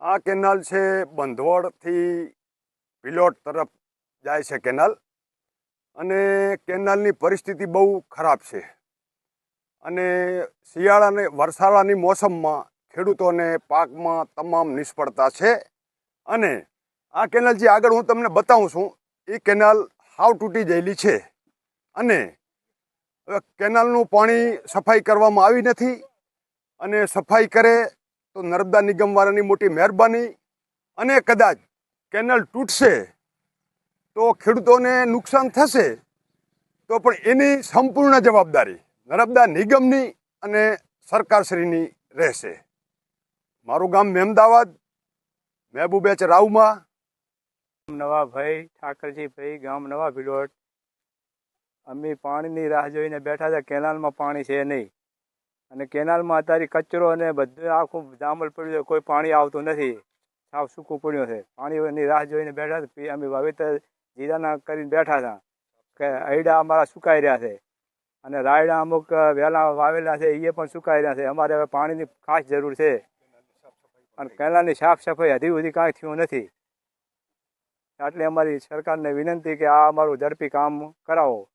આ કેનાલ છે બંધવડથી પિલોટ તરફ જાય છે કેનાલ. અને કેનાલની પરિસ્થિતિ બહુ ખરાબ છે. અને શિયાળાને, વરસાળાની મોસમમાં ખેડૂતોને પાકમાં તમામ નિષ્ફળતા છે. અને આ કેનાલ જે આગળ હું તમને બતાવું છું, એ કેનાલ હાવ તૂટી ગયેલી છે. અને કેનાલનું પાણી સફાઈ કરવામાં આવી નથી. અને સફાઈ કરે તો નર્મદા નિગમવાળાની મોટી મહેરબાની અને કદાચ કેનલ તૂટશે તો ખેડૂતોને નુકસાન થશે, તો પણ એની સંપૂર્ણ જવાબદારી નર્મદા નિગમની અને સરકારશ્રીની રહેશે. મારું ગામ મહેમદાવાદ મહેબૂબેચ રાવમાં નવાભાઈ ઠાકરજીભાઈ, ગામ નવા ભિલોટ અમે પાણીની રાહ જોઈને બેઠા હતા, કેનાલમાં પાણી છે નહીં. અને કેનાલમાં અત્યારે કચરો અને બધું આખું જામલ પડ્યું છે, કોઈ પાણી આવતું નથી. સાવ સૂકું પડ્યું છે. પાણીની રાહ જોઈને બેઠા પછી અમે વાવેતર જીરાના કરીને બેઠા હતા કે અયડા અમારા સુકાઈ રહ્યા છે. અને રાયડા અમુક વહેલા વાવેલા છે એ પણ સુકાઈ રહ્યા છે. અમારે હવે પાણીની ખાસ જરૂર છે. અને કેનાલની સાફ સફાઈ હજી સુધી કાંઈ થયું નથી. એટલે અમારી સરકારને વિનંતી કે આ અમારું ઝડપી કામ કરાવો.